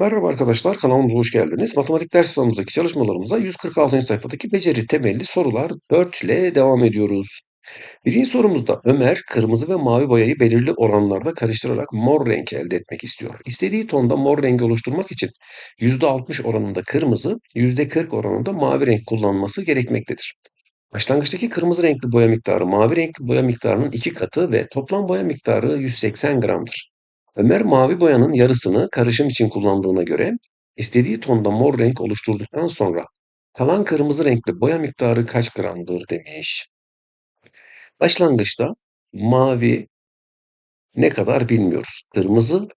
Merhaba arkadaşlar, kanalımıza hoş geldiniz. Matematik ders kitabımızdaki çalışmalarımıza 146. sayfadaki beceri temelli sorular 4 ile devam ediyoruz. Birinci sorumuzda Ömer kırmızı ve mavi boyayı belirli oranlarda karıştırarak mor renk elde etmek istiyor. İstediği tonda mor rengi oluşturmak için %60 oranında kırmızı, %40 oranında mavi renk kullanması gerekmektedir. Başlangıçtaki kırmızı renkli boya miktarı mavi renkli boya miktarının iki katı ve toplam boya miktarı 180 gramdır. Ömer mavi boyanın yarısını karışım için kullandığına göre istediği tonda mor renk oluşturduktan sonra kalan kırmızı renkli boya miktarı kaç gramdır demiş. Başlangıçta mavi ne kadar bilmiyoruz. Kırmızı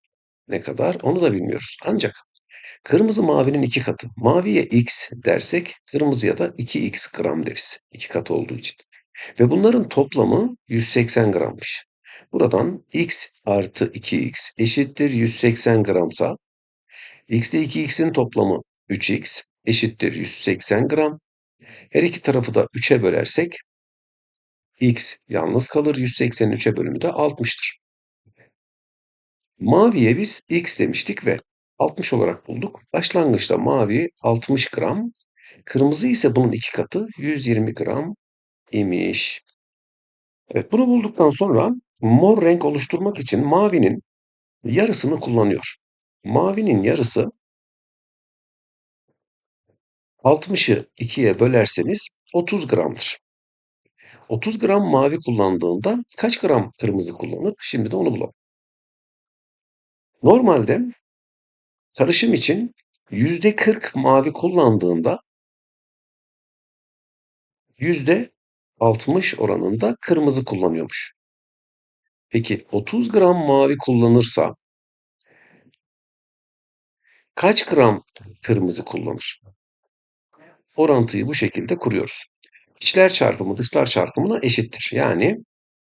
ne kadar onu da bilmiyoruz. Ancak kırmızı mavinin iki katı. Maviye x dersek kırmızıya da 2x gram deriz. İki katı olduğu için. Ve bunların toplamı 180 grammış. Buradan x artı 2x eşittir 180 gramsa x ile 2x'in toplamı 3x eşittir 180 gram. Her iki tarafı da 3'e bölersek x yalnız kalır. 180'in 3'e bölümü de 60'tır. Maviye biz x demiştik ve 60 olarak bulduk. Başlangıçta mavi 60 gram, kırmızı ise bunun iki katı 120 gram imiş. Evet, bunu bulduktan sonra mor renk oluşturmak için mavinin yarısını kullanıyor. Mavinin yarısı 60'ı 2'ye bölerseniz 30 gramdır. 30 gram mavi kullandığında kaç gram kırmızı kullanır? Şimdi de onu bulalım. Normalde karışım için %40 mavi kullandığında %60 oranında kırmızı kullanıyormuş. Peki 30 gram mavi kullanırsa kaç gram kırmızı kullanır? Orantıyı bu şekilde kuruyoruz. İçler çarpımı dışlar çarpımına eşittir. Yani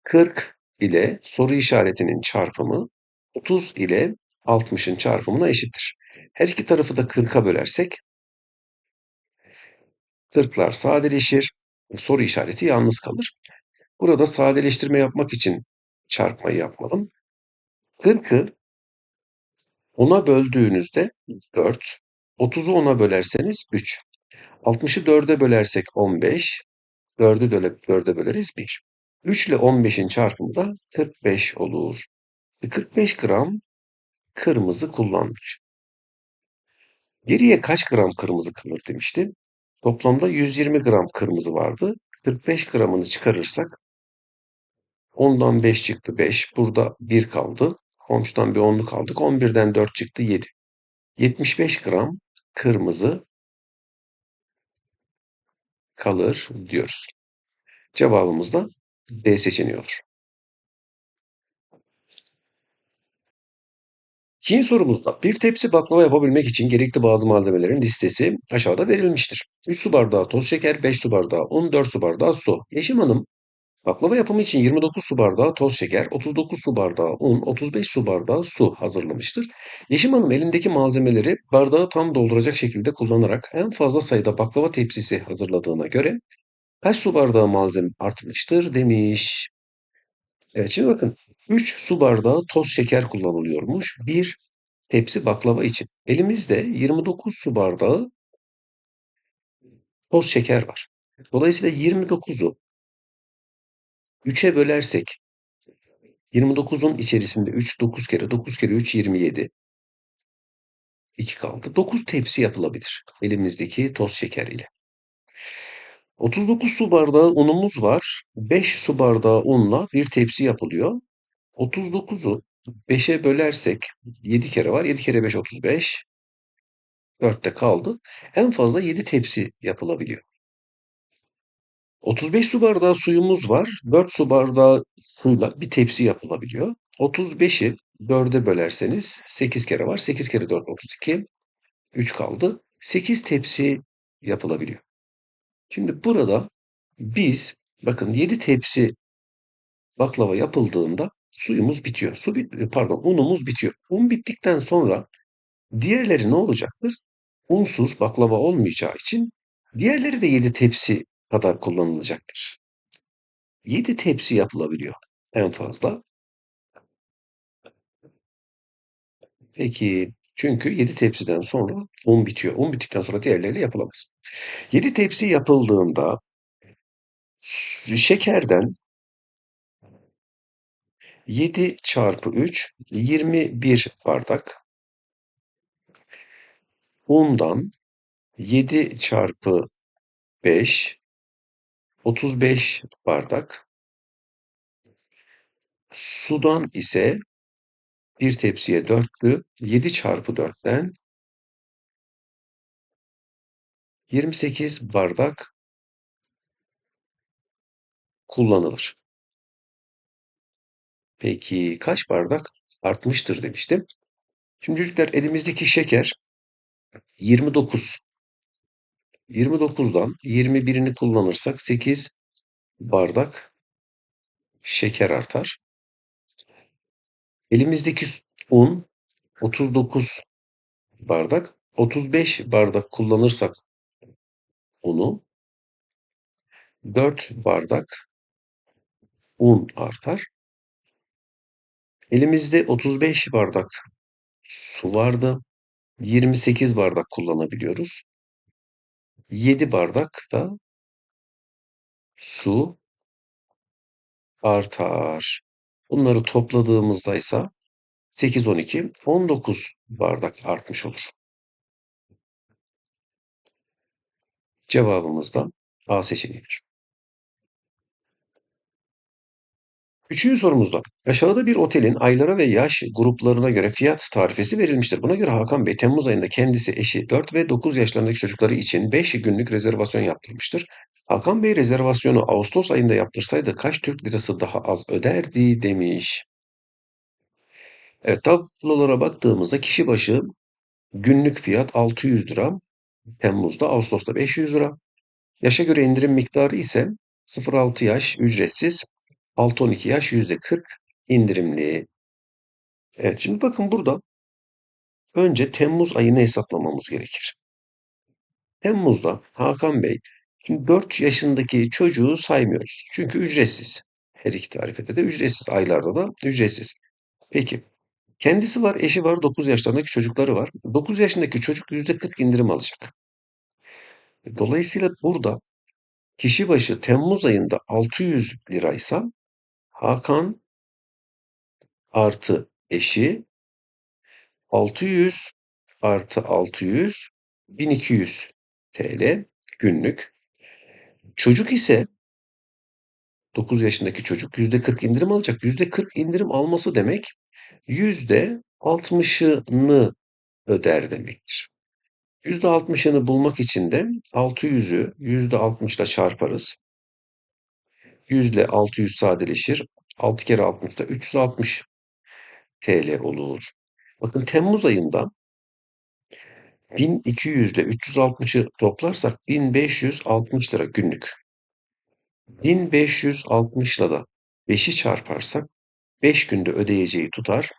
40 ile soru işaretinin çarpımı 30 ile 60'ın çarpımına eşittir. Her iki tarafı da 40'a bölersek 40'lar sadeleşir. Soru işareti yalnız kalır. Burada sadeleştirme yapmak için çarpmayı yapmalım. 40'ı 10'a böldüğünüzde 4, 30'u 10'a bölerseniz 3, 60'ı 4'e bölersek 15, 4'ü 4'e böleriz 1. 3 ile 15'in çarpımı da 45 olur. 45 gram kırmızı kullanmış. Geriye kaç gram kırmızı kalır demişti. Toplamda 120 gram kırmızı vardı. 45 gramını çıkarırsak ondan 5 çıktı 5. Burada 1 kaldı. Komşudan bir 10'luk aldık. 11'den 4 çıktı 7. 75 gram kırmızı kalır diyoruz. Cevabımız da D seçeneği olur. İkinci sorumuzda bir tepsi baklava yapabilmek için gerekli bazı malzemelerin listesi aşağıda verilmiştir. 3 su bardağı toz şeker, 5 su bardağı un, 4 su bardağı su. Yeşim Hanım baklava yapımı için 29 su bardağı toz şeker, 39 su bardağı un, 35 su bardağı su hazırlamıştır. Yeşim Hanım elindeki malzemeleri bardağı tam dolduracak şekilde kullanarak en fazla sayıda baklava tepsisi hazırladığına göre kaç su bardağı malzeme artmıştır demiş. Evet şimdi bakın 3 su bardağı toz şeker kullanılıyormuş. 1 tepsi baklava için. Elimizde 29 su bardağı toz şeker var. Dolayısıyla 29'u 3'e bölersek 29'un içerisinde 3 9 kere 9 kere 3 27 2 kaldı. 9 tepsi yapılabilir elimizdeki toz şeker ile. 39 su bardağı unumuz var. 5 su bardağı unla bir tepsi yapılıyor. 39'u 5'e bölersek 7 kere var. 7 kere 5 35. 4'te kaldı. En fazla 7 tepsi yapılabiliyor. 35 su bardağı suyumuz var. 4 su bardağı suyla bir tepsi yapılabiliyor. 35'i 4'e bölerseniz 8 kere var. 8 kere 4 32. 3 kaldı. 8 tepsi yapılabiliyor. Şimdi burada biz bakın 7 tepsi baklava yapıldığında suyumuz bitiyor. Su bit pardon unumuz bitiyor. Un bittikten sonra diğerleri ne olacaktır? Unsuz baklava olmayacağı için diğerleri de 7 tepsi kadar kullanılacaktır. 7 tepsi yapılabiliyor en fazla. Peki Çünkü 7 tepsiden sonra un bitiyor. Un bittikten sonra diğerleriyle yapılamaz. 7 tepsi yapıldığında şekerden 7 çarpı 3 21 bardak. Undan 7 çarpı 5 35 bardak. Sudan ise bir tepsiye dörtlü 7 çarpı 4'ten 28 bardak kullanılır. Peki kaç bardak artmıştır demiştim. Şimdi çocuklar elimizdeki şeker 29. 29'dan 21'ini kullanırsak 8 bardak şeker artar. Elimizdeki un 39 bardak. 35 bardak kullanırsak unu 4 bardak un artar. Elimizde 35 bardak su vardı. 28 bardak kullanabiliyoruz. 7 bardak da su artar. Bunları topladığımızda ise 8, 12, 19 bardak artmış olur. Cevabımız da A seçeneğidir. Üçüncü sorumuzda aşağıda bir otelin aylara ve yaş gruplarına göre fiyat tarifesi verilmiştir. Buna göre Hakan Bey Temmuz ayında kendisi, eşi 4 ve 9 yaşlarındaki çocukları için 5 günlük rezervasyon yaptırmıştır. Hakan Bey rezervasyonu Ağustos ayında yaptırsaydı kaç Türk lirası daha az öderdi demiş. Evet tablolara baktığımızda kişi başı günlük fiyat 600 lira. Temmuz'da, Ağustos'ta 500 lira. Yaşa göre indirim miktarı ise 0-6 yaş ücretsiz, 6-12 yaş %40 indirimli. Evet şimdi bakın burada önce Temmuz ayını hesaplamamız gerekir. Temmuz'da Hakan Bey şimdi 4 yaşındaki çocuğu saymıyoruz. Çünkü ücretsiz. Her iki tarifede de ücretsiz. Aylarda da ücretsiz. Peki kendisi var, eşi var, 9 yaşlarındaki çocukları var. 9 yaşındaki çocuk %40 indirim alacak. Dolayısıyla burada kişi başı Temmuz ayında 600 liraysa Hakan artı eşi 600 artı 600 1200 TL günlük. Çocuk ise 9 yaşındaki çocuk %40 indirim alacak. %40 indirim alması demek %60'ını öder demektir. %60'ını bulmak için de 600'ü %60 ile çarparız. 100 ile 600 sadeleşir. 6 kere 60 da 360 TL olur. Bakın Temmuz ayında 1200 ile 360'ı toplarsak 1560 lira günlük. 1560 ile da 5'i çarparsak 5 günde ödeyeceği tutar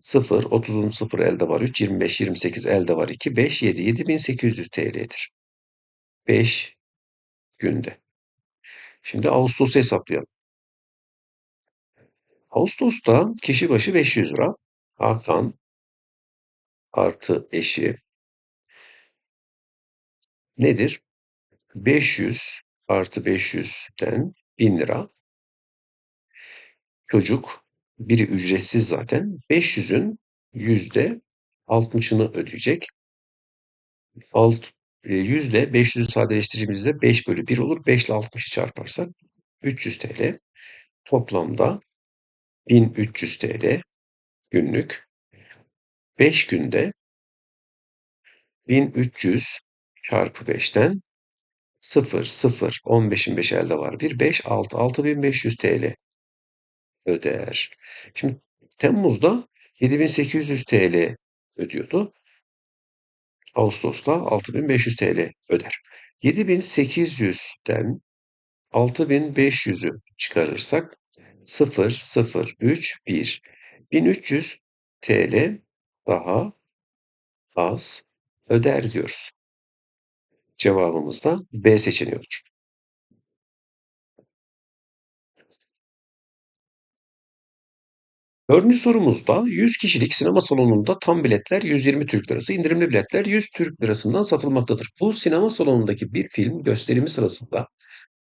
0, 30'un 0 elde var 3, 25, 28 elde var 2, 5, 7, 7800 TL'dir. 5 günde. Şimdi Ağustos'u hesaplayalım. Ağustos'ta kişi başı 500 lira. Hakan artı eşi nedir? 500 artı 500'den 1000 lira. Çocuk biri ücretsiz zaten. 500'ün yüzde 60'ını ödeyecek. E, yüzde 500'ü sadeleştirdiğimizde 5 bölü 1 olur. 5 ile 60'ı çarparsak 300 TL. Toplamda 1300 TL günlük. 5 günde 1300 çarpı 5'ten 0, 0, 15'in 5 elde var. 1, 5, 6, 6500 TL öder. Şimdi Temmuz'da 7800 TL ödüyordu. Ağustos'ta 6500 TL öder. 7800'den 6500'ü çıkarırsak 0, 0, 3, 1. 1300 TL daha az öder diyoruz. Cevabımız da B seçeneği olur. Dördüncü sorumuzda 100 kişilik sinema salonunda tam biletler 120 Türk Lirası, indirimli biletler 100 Türk Lirasından satılmaktadır. Bu sinema salonundaki bir film gösterimi sırasında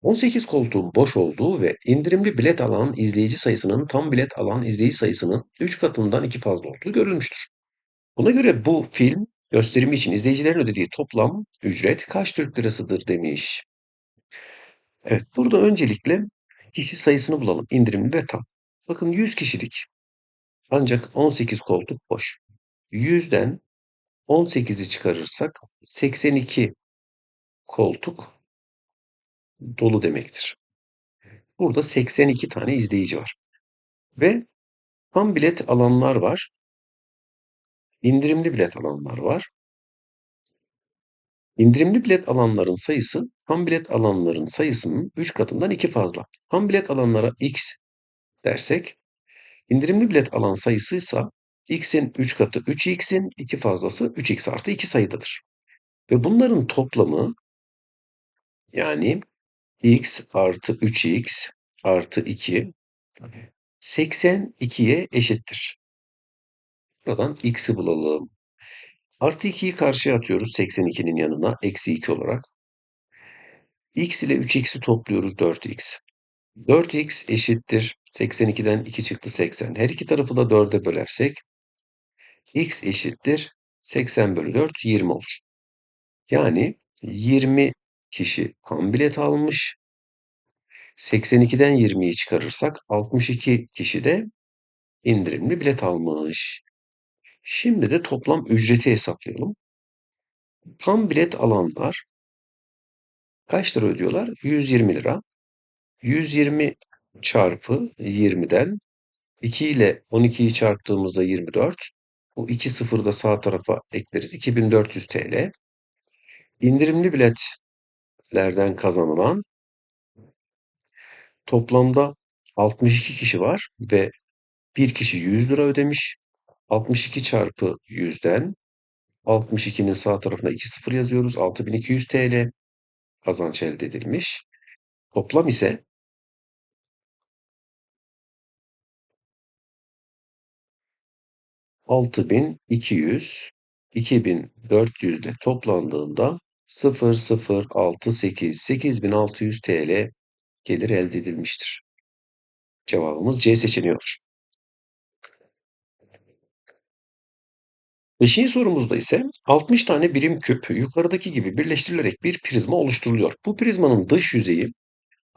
18 koltuğun boş olduğu ve indirimli bilet alan izleyici sayısının tam bilet alan izleyici sayısının 3 katından 2 fazla olduğu görülmüştür. Buna göre bu film gösterimi için izleyicilerin ödediği toplam ücret kaç Türk Lirasıdır demiş. Evet, burada öncelikle kişi sayısını bulalım. İndirimli ve tam. Bakın 100 kişilik. Ancak 18 koltuk boş. 100'den 18'i çıkarırsak 82 koltuk dolu demektir. Burada 82 tane izleyici var. Ve tam bilet alanlar var. İndirimli bilet alanlar var. İndirimli bilet alanların sayısı tam bilet alanların sayısının 3 katından 2 fazla. Tam bilet alanlara x dersek indirimli bilet alan sayısıysa x'in 3 katı 3x'in 2 fazlası 3x artı 2 sayıdadır. Ve bunların toplamı yani x artı 3x artı 2 82'ye eşittir. Buradan x'i bulalım. Artı 2'yi karşıya atıyoruz 82'nin yanına eksi 2 olarak. x ile 3x'i topluyoruz 4x. 4x eşittir 82'den 2 çıktı 80. Her iki tarafı da 4'e bölersek x eşittir 80 bölü 4 20 olur. Yani 20 kişi tam bilet almış. 82'den 20'yi çıkarırsak 62 kişi de indirimli bilet almış. Şimdi de toplam ücreti hesaplayalım. Tam bilet alanlar kaç lira ödüyorlar? 120 lira. 120 çarpı 20'den 2 ile 12'yi çarptığımızda 24. Bu iki sıfırı da sağ tarafa ekleriz. 2400 TL. İndirimli biletlerden kazanılan toplamda 62 kişi var ve bir kişi 100 lira ödemiş. 62 çarpı 100'den 62'nin sağ tarafına 2 sıfır yazıyoruz. 6200 TL kazanç elde edilmiş. Toplam ise 6200 2400 ile toplandığında 0068 8600 TL gelir elde edilmiştir. Cevabımız C seçeneği olur. Beşinci sorumuzda ise 60 tane birim küp yukarıdaki gibi birleştirilerek bir prizma oluşturuluyor. Bu prizmanın dış yüzeyi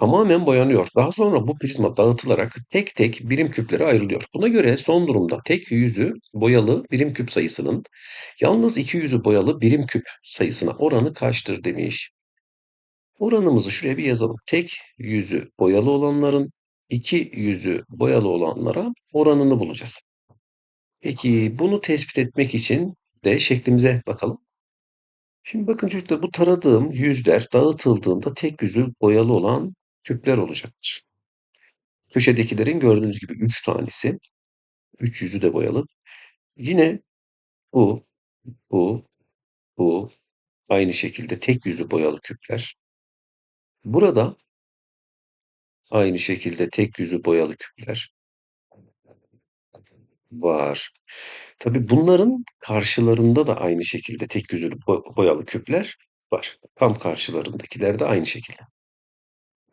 tamamen boyanıyor. Daha sonra bu prizma dağıtılarak tek tek birim küplere ayrılıyor. Buna göre son durumda tek yüzü boyalı birim küp sayısının yalnız iki yüzü boyalı birim küp sayısına oranı kaçtır demiş. Oranımızı şuraya bir yazalım. Tek yüzü boyalı olanların iki yüzü boyalı olanlara oranını bulacağız. Peki bunu tespit etmek için de şeklimize bakalım. Şimdi bakın çocuklar bu taradığım yüzler dağıtıldığında tek yüzü boyalı olan küpler olacaktır. Köşedekilerin gördüğünüz gibi 3 tanesi. 3 yüzü de boyalı. Yine bu, bu, bu aynı şekilde tek yüzü boyalı küpler. Burada aynı şekilde tek yüzü boyalı küpler var. Tabii bunların karşılarında da aynı şekilde tek yüzlü boyalı küpler var. Tam karşılarındakiler de aynı şekilde.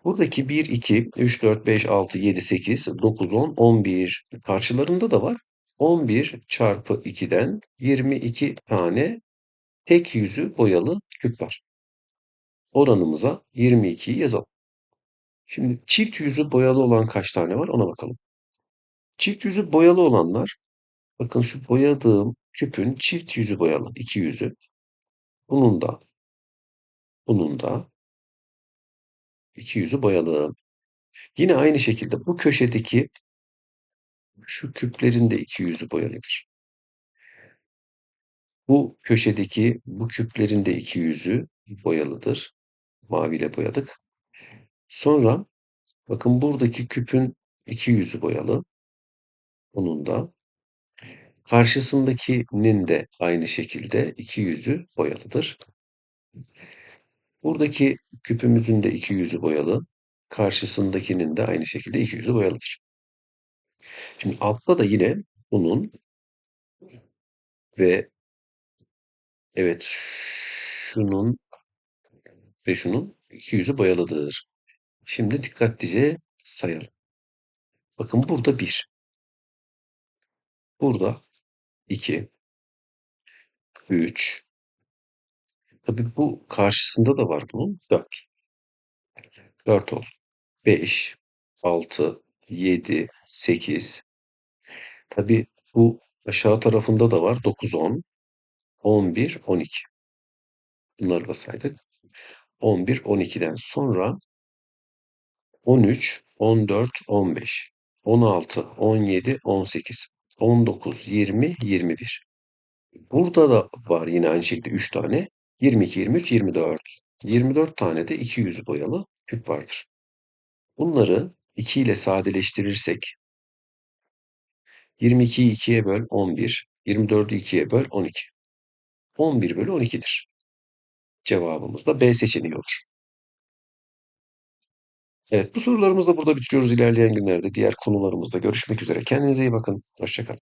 Buradaki 1, 2, 3, 4, 5, 6, 7, 8, 9, 10, 11 karşılarında da var. 11 çarpı 2'den 22 tane tek yüzü boyalı küp var. Oranımıza 22'yi yazalım. Şimdi çift yüzü boyalı olan kaç tane var ona bakalım. Çift yüzü boyalı olanlar bakın şu boyadığım küpün çift yüzü boyalı. iki yüzü. Bunun da bunun da iki yüzü boyalı. Yine aynı şekilde bu köşedeki şu küplerin de iki yüzü boyalıdır. Bu köşedeki bu küplerin de iki yüzü boyalıdır. Maviyle boyadık. Sonra bakın buradaki küpün iki yüzü boyalı. Bunun da karşısındakinin de aynı şekilde iki yüzü boyalıdır. Buradaki küpümüzün de iki yüzü boyalı. Karşısındakinin de aynı şekilde iki yüzü boyalıdır. Şimdi altta da yine bunun ve evet şunun ve şunun iki yüzü boyalıdır. Şimdi dikkatlice sayalım. Bakın burada 1. Burada 2. 3. Tabii bu karşısında da var bunun. 4. 4 oldu. 5, 6, 7, 8. Tabii bu aşağı tarafında da var. 9, 10, 11, 12. Bunları da saydık. 11, 12'den sonra 13, 14, 15, 16, 17, 18, 19, 20, 21. Burada da var yine aynı şekilde 3 tane. 22, 23, 24. 24 tane de 2 yüzü boyalı küp vardır. Bunları 2 ile sadeleştirirsek 22'yi 2'ye böl 11, 24'ü 2'ye böl 12. 11 bölü 12'dir. Cevabımız da B seçeneği olur. Evet bu sorularımızı da burada bitiriyoruz. İlerleyen günlerde diğer konularımızda görüşmek üzere. Kendinize iyi bakın. Hoşça kalın.